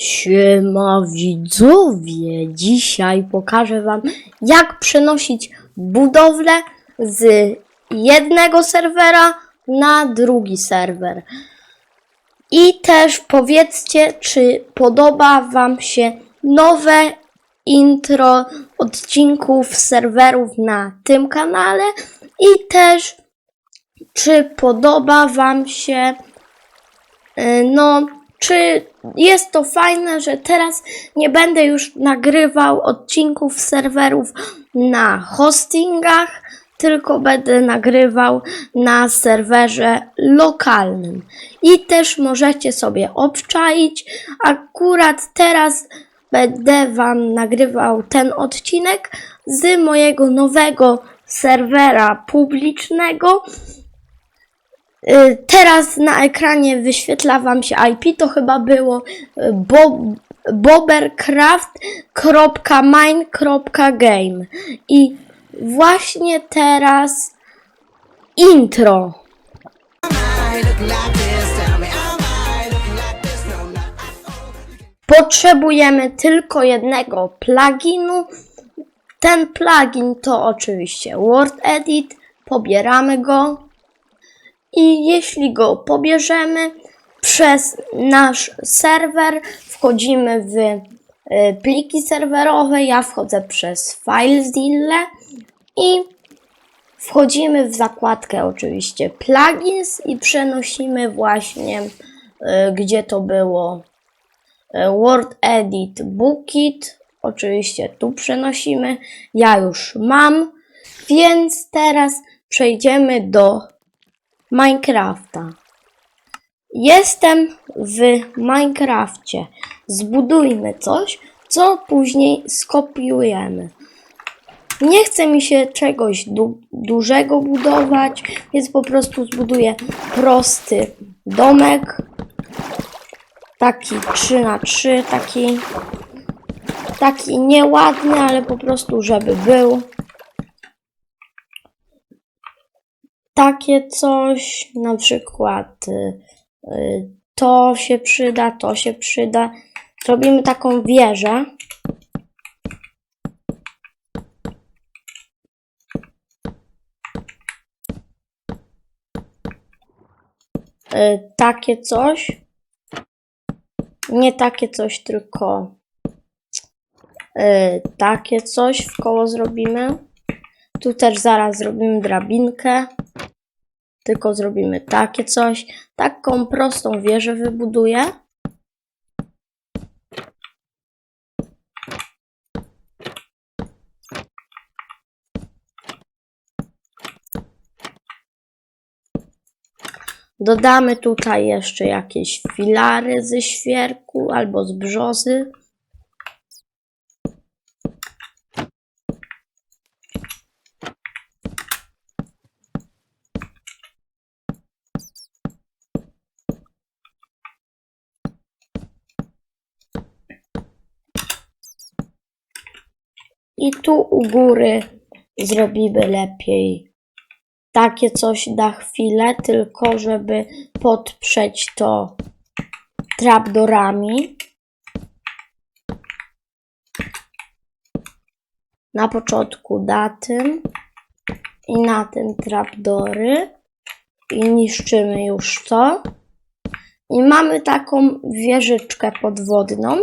Siema widzowie, dzisiaj pokażę wam jak przenosić budowlę z jednego serwera na drugi serwer. I też powiedzcie, czy podoba wam się nowe intro odcinków serwerów na tym kanale i też czy podoba wam się y, no czy jest to fajne, że teraz nie będę już nagrywał odcinków serwerów na hostingach, tylko będę nagrywał na serwerze lokalnym. I też możecie sobie obczaić. Akurat teraz będę Wam nagrywał ten odcinek z mojego nowego serwera publicznego. Y, Teraz na ekranie wyświetla Wam się IP, to chyba było y, bo, bobercraft.mine.game i właśnie teraz intro. Potrzebujemy tylko jednego pluginu. Ten plugin to oczywiście Word Edit. Pobieramy go. I jeśli go pobierzemy przez nasz serwer, wchodzimy w y, pliki serwerowe. Ja wchodzę przez FileZilla i wchodzimy w zakładkę oczywiście plugins i przenosimy właśnie y, gdzie to było y, Word Edit Bookit. Oczywiście tu przenosimy. Ja już mam, więc teraz przejdziemy do Minecrafta. Jestem w Minecrafcie. Zbudujmy coś, co później skopiujemy. Nie chce mi się czegoś du- dużego budować, więc po prostu zbuduję prosty domek. Taki 3 na 3 taki taki nieładny, ale po prostu żeby był. Takie coś, na przykład y, y, to się przyda, to się przyda. Zrobimy taką wieżę. Y, Takie coś. Nie takie coś, tylko y, takie coś w koło zrobimy. Tu też zaraz zrobimy drabinkę. Tylko zrobimy takie coś. Taką prostą wieżę wybuduję. Dodamy tutaj jeszcze jakieś filary ze świerku albo z brzozy. I tu u góry zrobimy lepiej takie coś na chwilę, tylko żeby podprzeć to trapdorami. Na początku na tym i na tym trapdory i niszczymy już to. I mamy taką wieżyczkę podwodną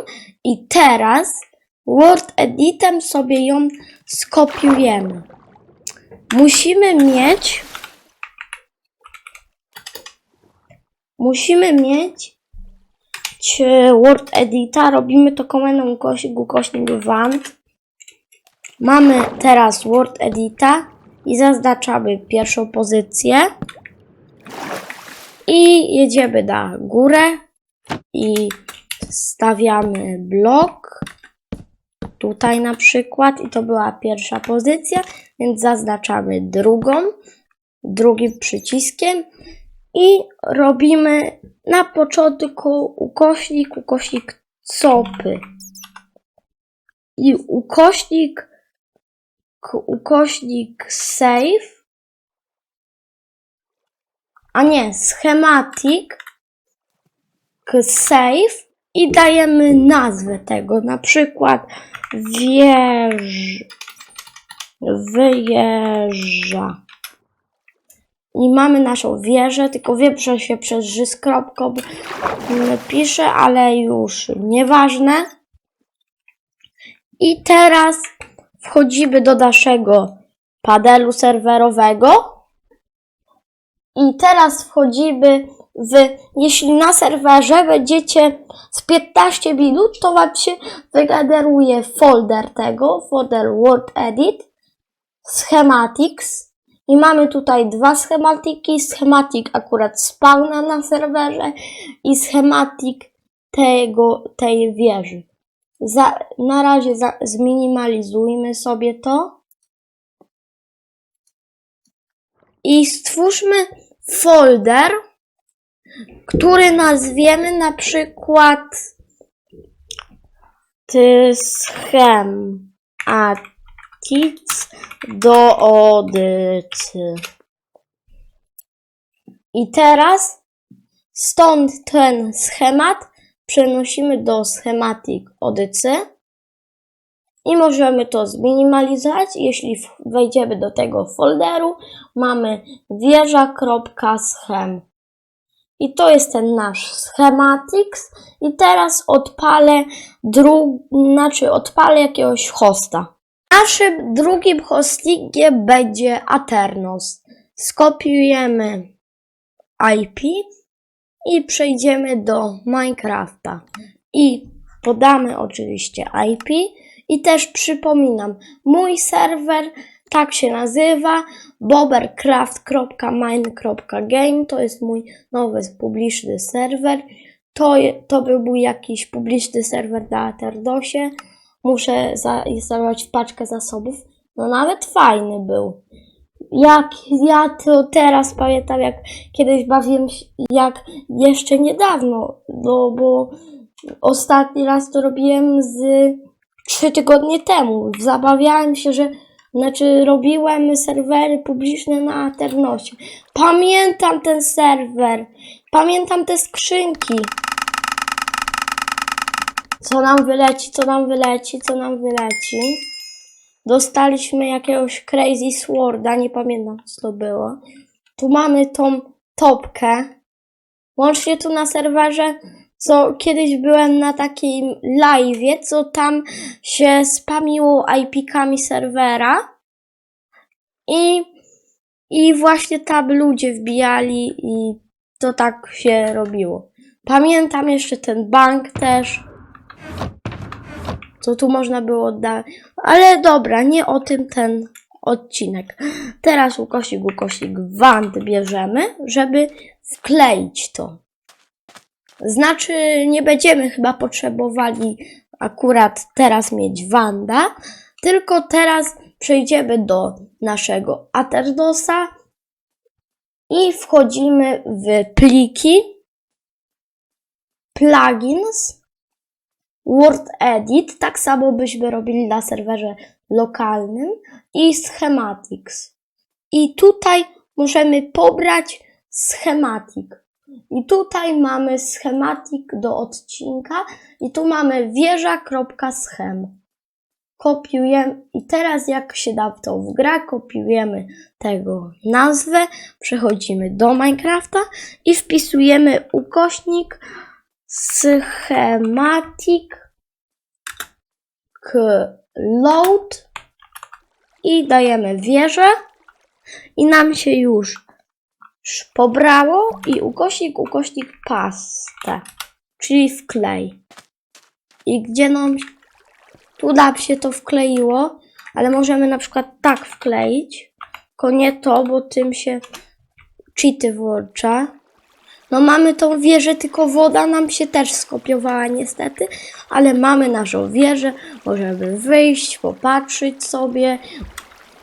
i teraz Word Editem sobie ją skopiujemy. Musimy mieć musimy mieć Word Edita. Robimy to komendą ukośnik ukośnik wand. Mamy teraz Word Edita i zaznaczamy pierwszą pozycję. I jedziemy na górę i stawiamy blok tutaj na przykład i to była pierwsza pozycja, więc zaznaczamy drugą, drugim przyciskiem i robimy na początku ukośnik, ukośnik copy. I ukośnik, ukośnik save, a nie, schematic, save i dajemy nazwę tego, na przykład wież, wyjeżdża. I mamy naszą wieżę, tylko wiem, że się przez ży pisze, ale już nieważne. I teraz wchodzimy do naszego padelu serwerowego. I teraz wchodzimy w, jeśli na serwerze będziecie z 15 minut, to wam się wygeneruje folder tego, folder Word Edit, Schematics. I mamy tutaj dwa schematiki. Schematik akurat spawna na serwerze i schematik tego, tej wieży. Za, na razie za, zminimalizujmy sobie to. I stwórzmy folder, który nazwiemy na przykład ty schematic do odycy. I teraz stąd ten schemat przenosimy do schematik odycy i możemy to zminimalizować. Jeśli wejdziemy do tego folderu, mamy wieża.schem. I to jest ten nasz schematics. I teraz odpalę dru... znaczy odpalę jakiegoś hosta. Naszym drugim hostingiem będzie Aternos. Skopiujemy IP i przejdziemy do Minecrafta. I podamy oczywiście IP. I też przypominam, mój serwer tak się nazywa bobercraft.mine.game to jest mój nowy publiczny serwer. To, to by był jakiś publiczny serwer na Aterdosie. Muszę zainstalować paczkę zasobów. No nawet fajny był. Jak ja to teraz pamiętam, jak kiedyś bawiłem się, jak jeszcze niedawno, no bo ostatni raz to robiłem z trzy tygodnie temu. Zabawiałem się, że znaczy robiłem serwery publiczne na Aternosie. Pamiętam ten serwer. Pamiętam te skrzynki. Co nam wyleci, co nam wyleci, co nam wyleci. Dostaliśmy jakiegoś Crazy Sworda, nie pamiętam co to było. Tu mamy tą topkę. Łącznie tu na serwerze, co kiedyś byłem na takim live, co tam się spamiło IP-kami serwera. I, I właśnie tam ludzie wbijali i to tak się robiło. Pamiętam jeszcze ten bank też. Co tu można było dać. Ale dobra, nie o tym ten odcinek. Teraz ukośnik, ukośnik wand bierzemy, żeby wkleić to. Znaczy, nie będziemy chyba potrzebowali akurat teraz mieć wanda, tylko teraz przejdziemy do naszego Aterdosa i wchodzimy w pliki, plugins, Word Edit, tak samo byśmy robili na serwerze lokalnym i Schematics. I tutaj możemy pobrać schematik. I tutaj mamy schematik do odcinka. I tu mamy wieża.schem. Kopiujemy. I teraz jak się da w to w grę, kopiujemy tego nazwę, przechodzimy do Minecrafta i wpisujemy ukośnik schematic load i dajemy wieżę. I nam się już pobrało i ukośnik, ukośnik pastę, czyli wklej. I gdzie nam tu nam się to wkleiło, ale możemy na przykład tak wkleić, tylko nie to, bo tym się cheaty włącza. No mamy tą wieżę, tylko woda nam się też skopiowała niestety, ale mamy naszą wieżę, możemy wyjść, popatrzeć sobie.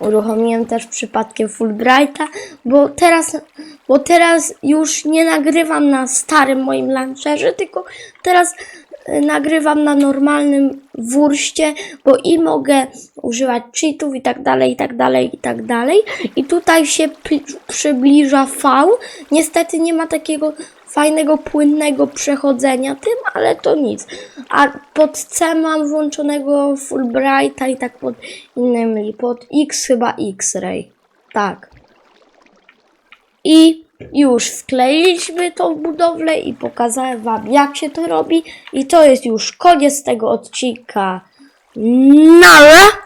Uruchomiłem też przypadkiem Fulbrighta, bo teraz, bo teraz już nie nagrywam na starym moim launcherze, tylko teraz y, nagrywam na normalnym wurście, bo i mogę używać cheatów i tak dalej, i tak dalej, i tak dalej. I tutaj się przybliża V. Niestety nie ma takiego fajnego, płynnego przechodzenia tym, ale to nic. A pod C mam włączonego Fulbrighta i tak pod innymi. Pod X chyba X-Ray. Tak. I już wkleiliśmy tą budowlę i pokazałem Wam, jak się to robi. I to jest już koniec tego odcinka. Nara!